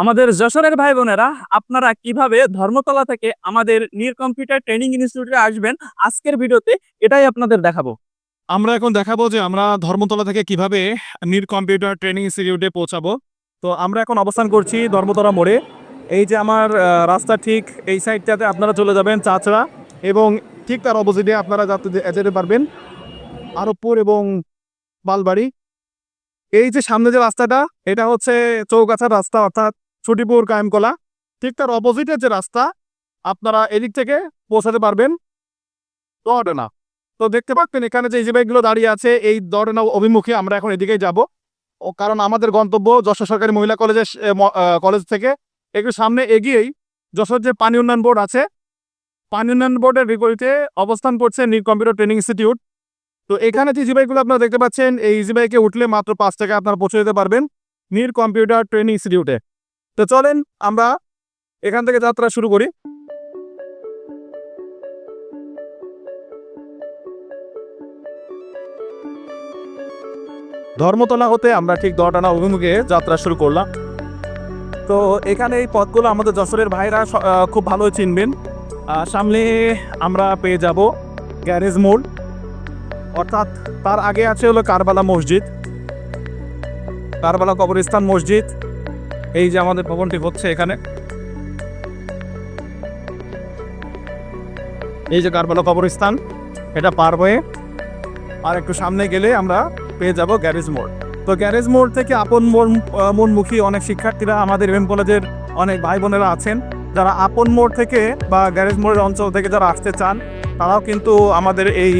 আমাদের যশোরের ভাই বোনেরা, আপনারা কীভাবে ধর্মতলা থেকে আমাদের নির কম্পিউটার ট্রেনিং ইনস্টিটিউটে আসবেন, আজকের ভিডিওতে এটাই আপনাদের দেখাবো। আমরা এখন দেখাবো যে আমরা ধর্মতলা থেকে কীভাবে নির কম্পিউটার ট্রেনিং ইনস্টিটিউটে পৌঁছাবো। তো আমরা এখন অবস্থান করছি ধর্মতলা মোড়ে। এই যে আমার রাস্তা ঠিক এই সাইডটাতে আপনারা চলে যাবেন চাচড়া এবং ঠিক তার অপোজিটে আপনারা যাতে যেতে পারবেন আরবপুর এবং বালবাড়ি। এই যে সামনে যে রাস্তাটা, এটা হচ্ছে চৌগাছার রাস্তা, অর্থাৎ ছুটিপুর কায়েমকলা ঠিক তার অপোজিটে যে রাস্তা, আপনারা এদিক থেকে পৌঁছাতে পারবেন। দর্ডনা তো দেখতে পাচ্ছেন, এখানে যে যে বাইকগুলো দাঁড়িয়ে আছে, এই দর্ডনা অভিমুখে আমরা এখন এদিকেই যাব। ও, কারণ আমাদের গন্তব্য যশোর সরকারি মহিলা কলেজের কলেজ থেকে। একটু সামনে এগিয়েই যশোর যে পানি উন্নয়ন বোর্ড আছে, পানি উন্নয়ন বোর্ডের বিপরীতে অবস্থান করছে নির কম্পিউটার ট্রেনিং ইনস্টিটিউট। তো এখানে যে ইজিবাইকগুলো আপনারা দেখতে পাচ্ছেন, এই ইজিবাইকে উঠলে মাত্র পাঁচ টাকা আপনারা পৌঁছে যেতে পারবেন নির কম্পিউটার ট্রেনিং ইনস্টিটিউটে। তো চলেন আমরা এখান থেকে যাত্রা শুরু করি। ধর্মতলা হতে আমরা ঠিক দটানা অভিমুখে যাত্রা শুরু করলাম। তো এখানে এই পথগুলো আমাদের যশোরের ভাইরা খুব ভালো চিনবেন। সামনে আমরা পেয়ে যাব গ্যারেজ মোড়। অর্থাৎ তার আগে আছে হলো কারবালা মসজিদ। কারবালা কবরস্থান মসজিদ। এই যে আমাদের ভবনটি হচ্ছে এখানে। এই যে কারবালা কবরস্থান এটা পার হয়ে আর একটু সামনে গেলে আমরা পেয়ে যাব গ্যারেজ মোড়। তো গ্যারেজ মোড় থেকে আপন আহ, মনমুখী অনেক শিক্ষার্থীরা আমাদের এম কলেজের অনেক ভাই বোনেরা আছেন। যারা আপন মোড় থেকে বা গ্যারেজ মোড়ের অঞ্চল থেকে যারা আসতে চান তারাও কিন্তু আমাদের এই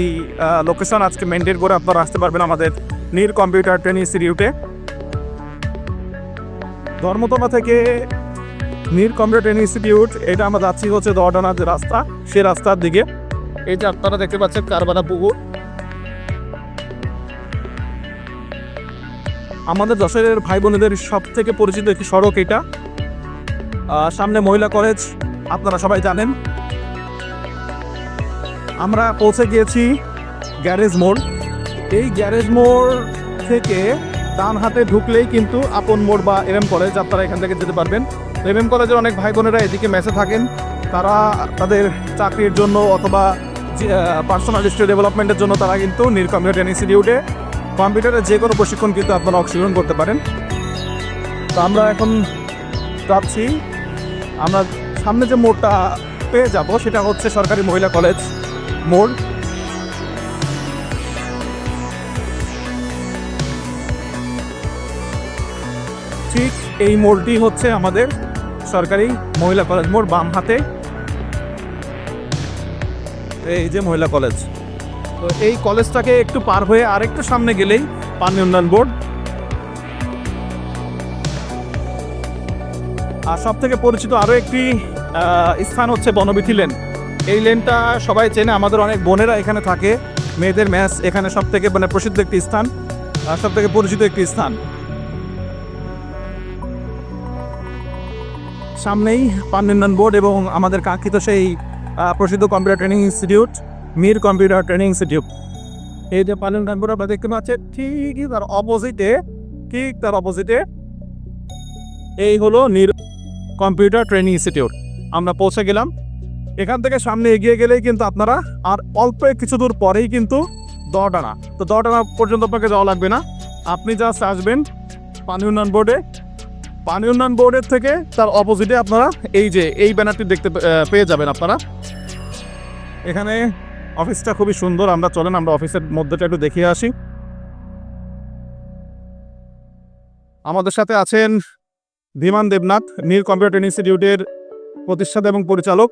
লোকেশন আজকে মেনটেন করে আপনারা আসতে পারবেন আমাদের নির কম্পিউটার ট্রেনিং ইনস্টিটিউটে ধর্মতলা থেকে নির কম্পিউটার ইনস্টিটিউট, এটা আমরা যাচ্ছি হচ্ছে দর্ডানার যে রাস্তা, সেই রাস্তার দিকে। এই যে আপনারা দেখতে পাচ্ছেন কারবালা পুকুর। আমাদের যশোরের ভাই বোনেদের সব থেকে পরিচিত একটি সড়ক এটা। সামনে মহিলা কলেজ, আপনারা সবাই জানেন। আমরা পৌঁছে গিয়েছি গ্যারেজ মোড়। এই গ্যারেজ মোড় থেকে ডান হাতে ঢুকলেই কিন্তু আপন মোড় বা এরএম কলেজ আপনারা এখান থেকে যেতে পারবেন। এরএম কলেজের অনেক ভাই বোনেরা এদিকে মেসে থাকেন। তারা তাদের চাকরির জন্য অথবা পার্সোনাল স্কিল ডেভেলপমেন্টের জন্য তারা কিন্তু নির কম্পিউটার ইনস্টিটিউটে কম্পিউটারের যে কোনো প্রশিক্ষণ কিন্তু আপনারা অংশগ্রহণ করতে পারেন। তো আমরা এখন যাচ্ছি। আমরা সামনে যে মোড়টা পেয়ে যাব সেটা হচ্ছে সরকারি মহিলা কলেজ মোড়। ঠিক এই মোড়টি হচ্ছে আমাদের সরকারি মহিলা কলেজ মোড় বাম হাতে। এই যে মহিলা কলেজ। তো এই কলেজটাকে একটু পার হয়ে আরেকটু সামনে গেলেই পানি উন্নয়ন বোর্ড। আর সব থেকে পরিচিত আরও একটি স্থান হচ্ছে বনবিথি লেন। এই লেনটা সবাই চেনে, আমাদের অনেক বোনেরা এখানে থাকে। মেয়েদের ম্যাচ এখানে সব থেকে মানে প্রসিদ্ধ একটি স্থান সব থেকে পরিচিত একটি স্থান। সামনেই পানি বোর্ড এবং আমাদের কাঙ্ক্ষিত সেই প্রসিদ্ধ computer training institute, Mir computer training institute. এই যে পালন কানপুর আপনারা দেখতে পাচ্ছেন ঠিকই তার অপোজিটে ঠিক তার অপোজিটে এই হলো নির কম্পিউটার ট্রেনিং ইনস্টিটিউট। আমরা পৌঁছে গেলাম। এখান থেকে সামনে এগিয়ে গেলেই কিন্তু আপনারা আর অল্প কিছু দূর পরেই কিন্তু দটানা তো দটানা পর্যন্ত আপনাকে যাওয়া লাগবে না। আপনি জাস্ট আসবেন পানি উন্নয়ন বোর্ডে। পানি উন্নয়ন বোর্ডের থেকে তার অপোজিটে আপনারা এই যে এই ব্যানারটি দেখতে পেয়ে যাবেন আপনারা। এখানে অফিসটা খুবই সুন্দর, আমরা চলেন, আমরা অফিসের মধ্যেটা একটু দেখিয়ে আসি। আমাদের সাথে আছেন ধীমান দেবনাথ, নীল কম্পিউটার ইনস্টিটিউটের প্রতিষ্ঠাতা এবং পরিচালক।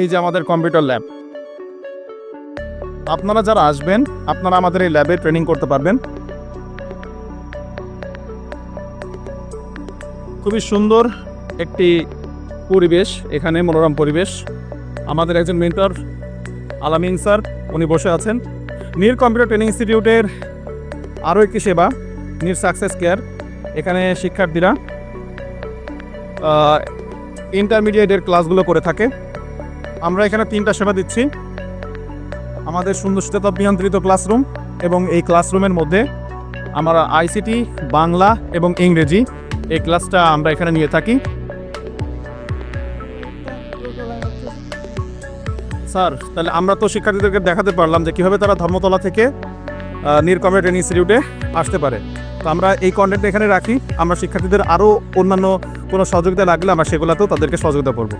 এই যে আমাদের কম্পিউটার ল্যাব। আপনারা যারা আসবেন, আপনারা আমাদের এই ল্যাবে ট্রেনিং করতে পারবেন। খুবই সুন্দর একটি পরিবেশ, এখানে মনোরম পরিবেশ। আমাদের একজন মেন্টর, আলামিন স্যার, উনি বসে আছেন। নীর কম্পিউটার ট্রেনিং ইনস্টিটিউটের আরও একটি সেবা নীর সাকসেস কেয়ার। এখানে শিক্ষার্থীরা ইন্টারমিডিয়েটের ক্লাসগুলো করে থাকে। আমরা এখানে তিনটা সেবা দিচ্ছি। আমাদের সুন্দর শীতাতপ নিয়ন্ত্রিত ক্লাসরুম এবং এই ক্লাসরুমের মধ্যে আমরা আইসিটি, বাংলা এবং ইংরেজি এই ক্লাসটা আমরা এখানে নিয়ে থাকি। স্যার, তাহলে আমরা তো শিক্ষার্থীদেরকে দেখাতে পারলাম যে কীভাবে তারা ধর্মতলা থেকে নিরকমের ট্রেনিং ইনস্টিটিউটে আসতে পারে। তো আমরা এই কন্টেন্ট এখানে রাখি। আমরা শিক্ষার্থীদের আরও অন্যান্য কোনো সহযোগিতা লাগলে আমরা সেগুলোতেও তাদেরকে সহযোগিতা করব।